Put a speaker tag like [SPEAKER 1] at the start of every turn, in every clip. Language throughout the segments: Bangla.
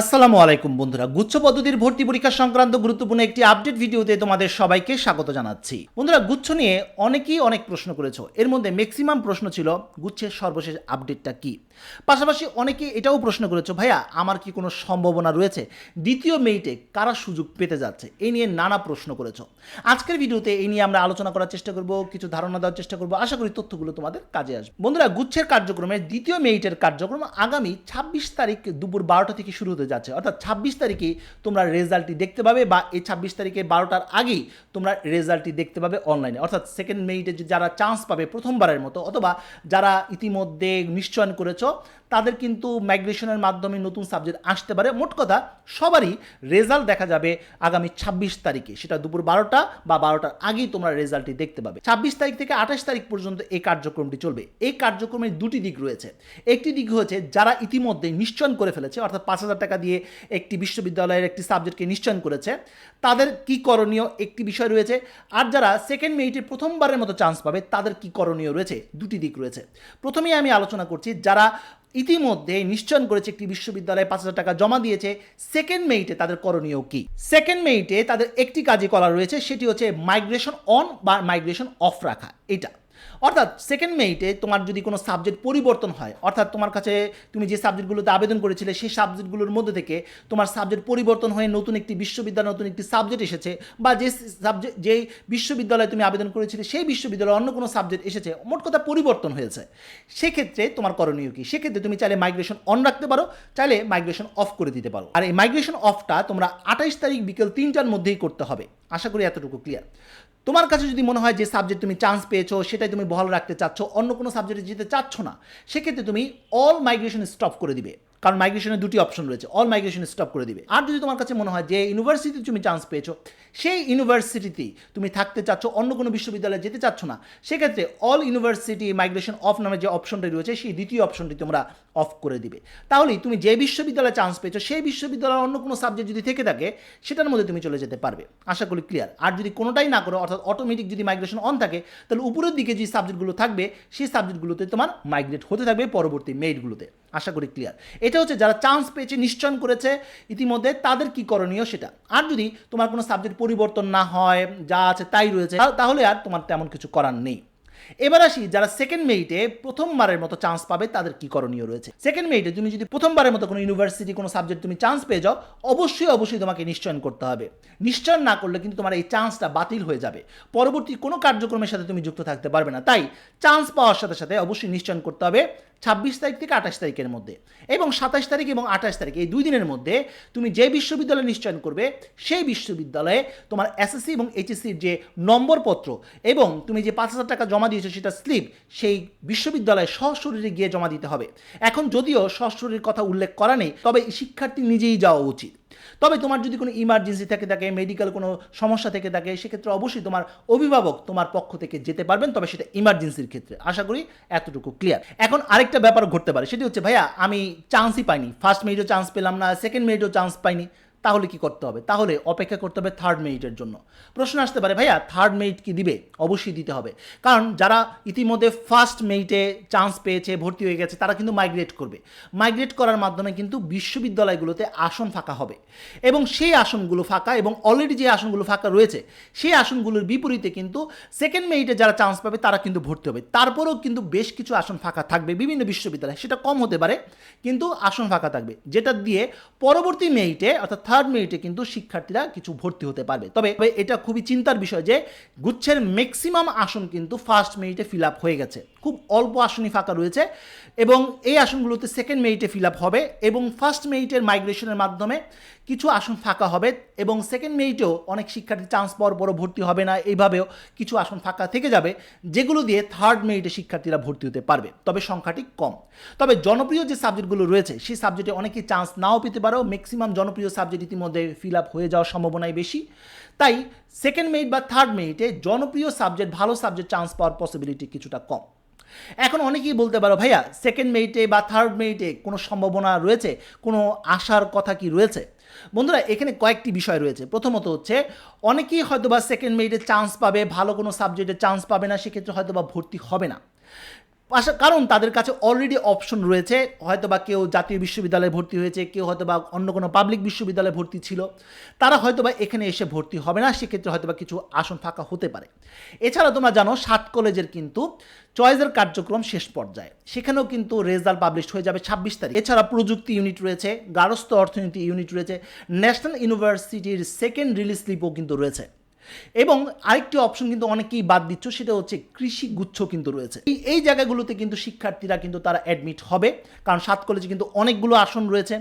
[SPEAKER 1] আসসালামু আলাইকুম বন্ধুরা, গুচ্ছ পদ্ধতির ভর্তি পরীক্ষা সংক্রান্ত গুরুত্বপূর্ণ একটি আপডেট ভিডিওতে তোমাদের সবাইকে স্বাগত জানাচ্ছি। বন্ধুরা, গুচ্ছ নিয়ে অনেকেই অনেক প্রশ্ন করেছ। এর মধ্যে ম্যাক্সিমাম প্রশ্ন ছিল, গুচ্ছের সর্বশেষ আপডেটটা কি? পাশাপাশি অনেকে এটাও প্রশ্ন করেছ, ভাইয়া, আমার কি কোনো সম্ভাবনা রয়েছে? দ্বিতীয় মেইটে কারা সুযোগ পেতে যাচ্ছে? এই নিয়ে নানা প্রশ্ন করেছ। আজকের ভিডিওতে এই নিয়ে আমরা আলোচনা করার চেষ্টা করব, কিছু ধারণা দেওয়ার চেষ্টা করব। আশা করি তথ্যগুলো তোমাদের কাজে আসবে। বন্ধুরা, গুচ্ছের কার্যক্রমের দ্বিতীয় মেইটের কার্যক্রম আগামী ছাব্বিশ তারিখ দুপুর বারোটা থেকে শুরু হতে যাচ্ছে। অর্থাৎ ছাব্বিশ তারিখে তোমরা রেজাল্টটি দেখতে পাবে বা এই ছাব্বিশ তারিখে বারোটার আগেই তোমরা রেজাল্টটি দেখতে পাবে অনলাইনে। অর্থাৎ সেকেন্ড মেইটে যারা চান্স পাবে প্রথমবারের মতো অথবা যারা ইতিমধ্যে নিশ্চয়ন করেছ, তাদের কিন্তু মাইগ্রেশনের মাধ্যমে নতুন সাবজেক্ট আসতে পারে। মোট কথা, সবারই রেজাল্ট দেখা যাবে আগামী ছাব্বিশ তারিখে। সেটা দুপুর বারোটা বা বারোটার আগেই তোমরা রেজাল্টটি দেখতে পাবে। ছাব্বিশ তারিখ থেকে আঠাশ তারিখ পর্যন্ত এই কার্যক্রমটি চলবে। এই কার্যক্রমের দুটি দিক রয়েছে। একটি দিক হচ্ছে যারা ইতিমধ্যে নিশ্চয়ন করে ফেলেছে, অর্থাৎ পাঁচ হাজার টাকা দিয়ে একটি বিশ্ববিদ্যালয়ের একটি সাবজেক্টকে নিশ্চয়ন করেছে। তাদের কি করণীয় একটি বিষয় রয়েছে। আর যারা সেকেন্ড মেরিটে প্রথমবারের মতো চান্স পাবে, তাদের কি করণীয় রয়েছে? দুটি দিক রয়েছে। প্রথমেই আমি আলোচনা করছি, যারা ইতিমধ্যে নিশ্চয়ন করেছে একটি বিশ্ববিদ্যালয়ে পাঁচ হাজার টাকা জমা দিয়েছে সেকেন্ড মেইটে তাদের করণীয় কি? সেকেন্ড মেইটে তাদের একটি কাজই করা রয়েছে, সেটি হচ্ছে মাইগ্রেশন অন বা মাইগ্রেশন অফ রাখা। এটা অর্থাৎ সেকেন্ড মেইটে তোমার যদি কোনো সাবজেক্ট পরিবর্তন হয়, অর্থাৎ তোমার কাছে তুমি যে সাবজেক্টগুলোতে আবেদন করেছিলে, সেই সাবজেক্টগুলোর মধ্যে থেকে তোমার সাবজেক্ট পরিবর্তন হয়ে নতুন একটি বিশ্ববিদ্যালয়, নতুন একটি সাবজেক্ট এসেছে বা যে সাবজেক্ট যেই বিশ্ববিদ্যালয়ে তুমি আবেদন করেছিলে, সেই বিশ্ববিদ্যালয়ে অন্য কোনো সাবজেক্ট এসেছে, মোট কথা পরিবর্তন হয়েছে। সেক্ষেত্রে তোমার করণীয় কি? সেক্ষেত্রে তুমি চাইলে মাইগ্রেশন অন রাখতে পারো, চাইলে মাইগ্রেশন অফ করে দিতে পারো। আর এই মাইগ্রেশন অফটা তোমরা আঠাইশ তারিখ বিকেল তিনটার মধ্যেই করতে হবে। আশা করি এতটুকু ক্লিয়ার তোমার কাছে যদি মনে হয় যে সাবজেক্ট তুমি চান্স পেয়েছ, সেটাই তুমি বহাল রাখতে চাচ্ছ, অন্য কোনো সাবজেক্টে যেতে চাচ্ছ না, সেক্ষেত্রে তুমি অল মাইগ্রেশন স্টপ করে দিবে। কারণ মাইগ্রেশনের দুটি অপশন রয়েছে। অল মাইগ্রেশন স্টপ করে দিবে। আর যদি তোমার কাছে মনে হয় যে ইউনিভার্সিটি তুমি চান্স পেয়েছ, সেই ইউনিভার্সিটিতেই তুমি থাকতে চাচ্ছ, অন্য কোনো বিশ্ববিদ্যালয়ে যেতে চাচ্ছ না, সেক্ষেত্রে অল ইউনিভার্সিটি মাইগ্রেশন অফ নামে যে অপশনটি রয়েছে, সেই দ্বিতীয় অপশনটি তোমরা অফ করে দিবে। তাহলেই তুমি যে বিশ্ববিদ্যালয়ে চান্স পেয়েছ, সেই বিশ্ববিদ্যালয়ের অন্য কোনো সাবজেক্ট যদি থেকে থাকে, সেটার মধ্যে তুমি চলে যেতে পারবে। আশা করি ক্লিয়ার আর যদি কোনোটাই না করো, অর্থাৎ অটোমেটিক যদি মাইগ্রেশন অন থাকে, তাহলে উপরের দিকে যে সাবজেক্টগুলো থাকবে, সেই সাবজেক্টগুলোতে তোমার মাইগ্রেট হতে থাকবে পরবর্তী মেইটগুলোতে আশা করি ক্লিয়ার এটা হচ্ছে যারা চান্স পেয়েছে, নিশ্চয়ন করেছে, ইতিমধ্যে তাদের কি করণীয় সেটা? আর যদি তোমার কোনো সাবজেক্ট পরিবর্তন না হয়, যা আছে তাই রয়েছে, তাহলে আর তোমার তেমন কিছু করার নেই। এবার আসি, যারা সেকেন্ড মেরিটে প্রথমবারের মতো চান্স পাবে, তাদের কি করণীয় রয়েছে? সেকেন্ড মেরিটে তুমি যদি প্রথমবারের মতো কোনো ইউনিভার্সিটি কোনো সাবজেক্ট তুমি চান্স পেয়ে যাও, অবশ্যই অবশ্যই তোমাকে নিশ্চয়ন করতে হবে। নিশ্চয়ন না করলে কিন্তু তোমার এই চান্সটা বাতিল হয়ে যাবে। পরবর্তী কোনো কার্যক্রমের সাথে তুমি যুক্ত থাকতে পারবে না। তাই চান্স পাওয়ার সাথে সাথে অবশ্যই নিশ্চয়ন করতে হবে ছাব্বিশ তারিখ থেকে আঠাশ তারিখের মধ্যে এবং সাতাশ তারিখ এবং আঠাশ তারিখ, এই দুই দিনের মধ্যে তুমি যে বিশ্ববিদ্যালয়ে নিশ্চয়ন করবে, সেই বিশ্ববিদ্যালয়ে তোমার এসএসসি এবং এইচএসসির যে নম্বরপত্র এবং তুমি যে পাঁচ হাজার টাকা জমা দিয়েছ সেটা স্লিপ সেই বিশ্ববিদ্যালয়ে সশরীরে গিয়ে জমা দিতে হবে। এখন যদিও সশরীর কথা উল্লেখ করা নেই, তবে শিক্ষার্থী নিজেই যাওয়া উচিত। তবে তোমার যদি কোনো ইমার্জেন্সি থেকে থাকে মেডিকেল কোনো সমস্যা থেকে থাকে, সেক্ষেত্রে অবশ্যই তোমার অভিভাবক তোমার পক্ষ থেকে যেতে পারবেন, তবে সেটা ইমার্জেন্সির ক্ষেত্রে। আশা করি এতটুকু ক্লিয়ার এখন আরেকটা ব্যাপার ঘটতে পারে, সেটি হচ্ছে, ভাইয়া, আমি চান্সই পাইনি। ফার্স্ট মেরিটও চান্স পেলাম না সেকেন্ড মেরিটও চান্স পাইনি। তাহলে কি করতে হবে? তাহলে অপেক্ষা করতে হবে থার্ড মেরিটের জন্য। প্রশ্ন আসতে পারে, ভাইয়া থার্ড মেরিট কি দিবে? অবশ্যই দিতে হবে। কারণ যারা ইতিমধ্যে ফার্স্ট মেরিটে চান্স পেয়েছে, ভর্তি হয়ে গেছে, তারা কিন্তু মাইগ্রেট করবে। মাইগ্রেট করার মাধ্যমে কিন্তু বিশ্ববিদ্যালয়গুলোতে আসন ফাঁকা হবে। এবং সেই আসনগুলো ফাঁকা এবং অলরেডি যে আসনগুলো ফাঁকা রয়েছে, সেই আসনগুলোর বিপরীতে কিন্তু সেকেন্ড মেরিটে যারা চান্স পাবে, তারা কিন্তু ভর্তি হবে। তারপরেও কিন্তু বেশ কিছু আসন ফাঁকা থাকবে বিভিন্ন বিশ্ববিদ্যালয়ে। সেটা কম হতে পারে, কিন্তু আসন ফাঁকা থাকবে। যেটা দিয়ে পরবর্তী মেরিটে অর্থাৎ থার্ড মেরিটে কিন্তু শিক্ষার্থীরা কিছু ভর্তি হতে পারবে। তবে এটা খুবই চিন্তার বিষয় যে, গুচ্ছের ম্যাক্সিমাম আসন কিন্তু ফার্স্ট মেরিটে ফিল আপ হয়ে গেছে। খুব অল্প আসনই ফাঁকা রয়েছে এবং এই আসনগুলোতে সেকেন্ড মেরিটে ফিল আপ হবে এবং ফার্স্ট মেরিটের মাইগ্রেশনের মাধ্যমে কিছু আসন ফাঁকা হবে। এবং সেকেন্ড মেরিটেও অনেক শিক্ষার্থী চান্স পাওয়ার পরও ভর্তি হবে না, এইভাবেও কিছু আসন ফাঁকা থেকে যাবে, যেগুলো দিয়ে থার্ড মেরিটে শিক্ষার্থীরা ভর্তি হতে পারবে। তবে সংখ্যাটি কম। তবে জনপ্রিয় যে সাবজেক্টগুলো রয়েছে, সেই সাবজেক্টে অনেকেই চান্স নাও পেতে পারো। ম্যাক্সিমাম জনপ্রিয় সাবজেক্ট ইতিমধ্যে ফিল আপ হয়ে যাওয়ার সম্ভাবনাই বেশি। তাই সেকেন্ড মেরিট বা থার্ড মেরিটে জনপ্রিয় সাবজেক্ট ভালো সাবজেক্ট চান্স পাওয়ার পসিবিলিটি কিছুটা কম। এখন অনেকেই বলতে পারো, ভাইয়া সেকেন্ড মেরিটে বা থার্ড মেরিটে কোনো সম্ভাবনা রয়েছে? কোনো আশার কথা কি রয়েছে? বন্ধুরা, এখানে কয়েকটি বিষয় রয়েছে। প্রথমত হচ্ছে, অনেকেই হয়তো বা সেকেন্ড মেরিটে চান্স পাবে, ভালো কোনো সাবজেক্টে চান্স পাবে না, সেক্ষেত্রে হয়তো বা ভর্তি হবে না। কারণ তাদের কাছে অলরেডি অপশন রয়েছে। হয়তো বা কেউ জাতীয় বিশ্ববিদ্যালয়ে ভর্তি হয়েছে, কেউ হয়তো বা অন্য কোনো পাবলিক বিশ্ববিদ্যালয়ে ভর্তি ছিল। তারা হয়তো বা এখানে এসে ভর্তি হবে না, সেক্ষেত্রে হয়তো বা কিছু আসন ফাঁকা হতে পারে। এছাড়া তোমরা জানো, সাত কলেজের কিন্তু চয়েসের কার্যক্রম শেষ পর্যায়ে। সেখানেও কিন্তু রেজাল্ট পাবলিশ হয়ে যাবে ছাব্বিশ তারিখ। এছাড়া প্রযুক্তি ইউনিট রয়েছে গারস্থ অর্থনীতি ইউনিট রয়েছে ন্যাশনাল ইউনিভার্সিটির সেকেন্ড রিলিজ স্লিপও কিন্তু রয়েছে। এবং আরেকটি অপশন কিন্তু অনেকেই বাদ দিচ্ছ, সেটা হচ্ছে কৃষি গুচ্ছ কিন্তু রয়েছে। এই এই জায়গাগুলোতে কিন্তু শিক্ষার্থীরা কিন্তু তারা অ্যাডমিট হবে, কারণ সাত কলেজে কিন্তু অনেকগুলো আসন রয়েছে।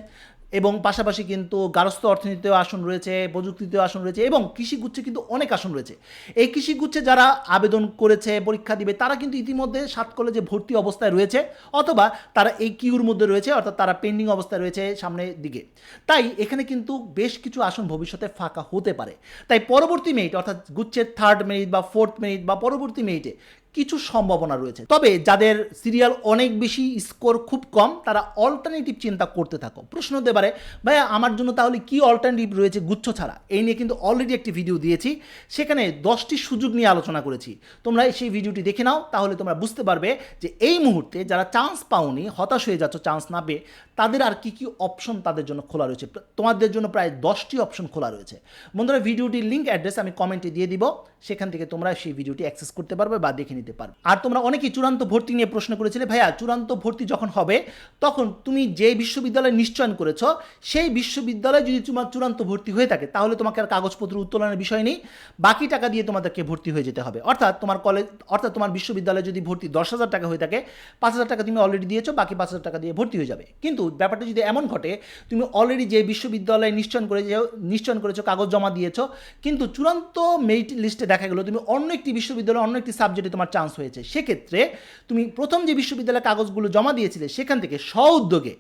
[SPEAKER 1] এবং পাশাপাশি কিন্তু গারস্থ অর্থনীতিতেও আসন রয়েছে, প্রযুক্তিতেও আসন রয়েছে এবং কৃষিগুচ্ছে কিন্তু অনেক আসন রয়েছে। এই কৃষিগুচ্ছে যারা আবেদন করেছে, পরীক্ষা দিবে, তারা কিন্তু ইতিমধ্যে সাত কলেজে ভর্তি অবস্থায় রয়েছে অথবা তারা এই কিউর মধ্যে রয়েছে, অর্থাৎ তারা পেন্ডিং অবস্থায় রয়েছে সামনের দিকে। তাই এখানে কিন্তু বেশ কিছু আসন ভবিষ্যতে ফাঁকা হতে পারে। তাই পরবর্তী মেরিট অর্থাৎ গুচ্ছের থার্ড মেরিট বা ফোর্থ মেরিট বা পরবর্তী মেরিটে কিছু সম্ভাবনা রয়েছে। তবে যাদের সিরিয়াল অনেক বেশি স্কোর খুব কম, তারা অল্টারনেটিভ চিন্তা করতে থাকো। প্রশ্ন হতে পারে, ভাইয়া, আমার জন্য তাহলে কি অল্টারনেটিভ রয়েছে গুচ্ছ ছাড়া? এই নিয়ে কিন্তু অলরেডি একটি ভিডিও দিয়েছি। সেখানে দশটি সুযোগ নিয়ে আলোচনা করেছি। তোমরা সেই ভিডিওটি দেখে নাও, তাহলে তোমরা বুঝতে পারবে যে এই মুহূর্তে যারা চান্স পাওনি, হতাশ হয়ে যাচ্ছ চান্স না পেয়ে, তাদের আর কি কি অপশন তাদের জন্য খোলা রয়েছে? তোমাদের জন্য প্রায় দশটি অপশন খোলা রয়েছে। বন্ধুরা ভিডিওটির লিঙ্ক অ্যাড্রেস আমি কমেন্টে দিয়ে দিব। সেখান থেকে তোমরা সেই ভিডিওটি অ্যাক্সেস করতে পারবে বা দেখে নিতে পারবে। আর তোমরা অনেকেই চূড়ান্ত ভর্তি নিয়ে প্রশ্ন করেছিলে, ভাইয়া, চূড়ান্ত ভর্তি যখন হবে, তখন তুমি যে বিশ্ববিদ্যালয়ে নিশ্চয়ন করেছ, সেই বিশ্ববিদ্যালয়ে যদি তোমার চূড়ান্ত ভর্তি হয়ে থাকে, তাহলে তোমাকে আর কাগজপত্র উত্তোলনের বিষয় নেই। বাকি টাকা দিয়ে তোমাদেরকে ভর্তি হয়ে যেতে হবে। অর্থাৎ তোমার কলেজ, অর্থাৎ তোমার বিশ্ববিদ্যালয়ে যদি ভর্তি দশ হাজার টাকা হয়ে থাকে, পাঁচ হাজার টাকা তুমি অলরেডি দিয়েছ, বাকি পাঁচ হাজার টাকা দিয়ে ভর্তি হয়ে যাবে। কিন্তু ব্যাপারটা যদি এমন ঘটে, তুমি অলরেডি যে বিশ্ববিদ্যালয়ে নিশ্চয়ন করে নিশ্চয়ন করেছ, কাগজ জমা দিয়েছ, কিন্তু চূড়ান্ত মেরিট লিস্টে দেখা গেলো, তুমি অন্য একটি বিশ্ববিদ্যালয়ে অন্য একটি সাবজেক্টে তোমার চান্স হয়েছে। সেক্ষেত্রে তুমি প্রথম যে বিশ্ববিদ্যালয়ের কাগজগুলো জমা দিয়েছিলে, সেখান থেকে স্ব উদ্যোগে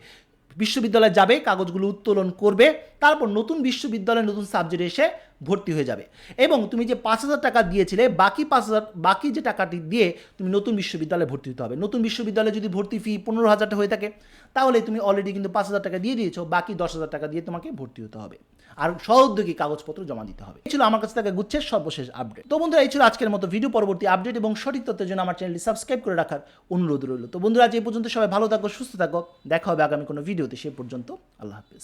[SPEAKER 1] বিশ্ববিদ্যালয়ে যাবে, কাগজগুলো উত্তোলন করবে, তারপর নতুন বিশ্ববিদ্যালয়ে, নতুন সাবজেক্ট এসে ভর্তি হয়ে যাবে। এবং তুমি যে পাঁচ হাজার টাকা দিয়েছিলে, বাকি পাঁচ হাজার, বাকি যে টাকাটি দিয়ে তুমি নতুন বিশ্ববিদ্যালয়ে ভর্তি হতে হবে। নতুন বিশ্ববিদ্যালয়ে যদি ভর্তি ফি পনেরো হাজারটা হয়ে থাকে, তাহলে তুমি অলরেডি কিন্তু পাঁচ হাজার টাকা দিয়ে দিয়েছ, বাকি দশ হাজার টাকা দিয়ে তোমাকে ভর্তি হতে হবে। আর সহোদ্যোগী কাগজপত্র জমা দিতে হবে। ছিল আমার কাছে থেকে গুচ্ছের সর্বশেষ আপডেট তো বন্ধুরা, এই ছিল আজকের মতো ভিডিও পরবর্তী আপডেট এবং সঠিক তথ্যের জন্য আমার চ্যানেলটি সাবস্ক্রাইব করে রাখার অনুরোধ রইল। তো বন্ধুরা, আজ এই পর্যন্ত সবাই ভালো থাকো, সুস্থ থাকো। দেখা হবে আগামী কোনো ভিডিওতে সে পর্যন্ত আল্লাহ হাফিজ।